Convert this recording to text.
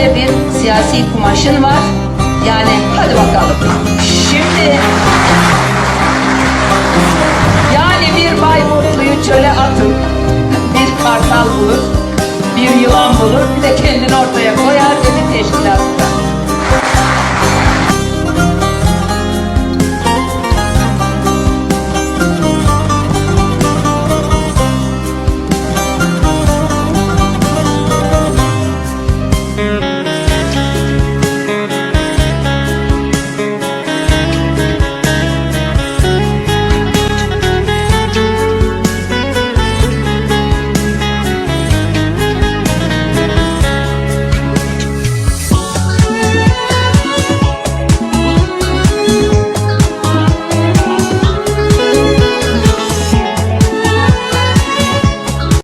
Elinde bir siyasi kumaşın var. Yani hadi bakalım. Şimdi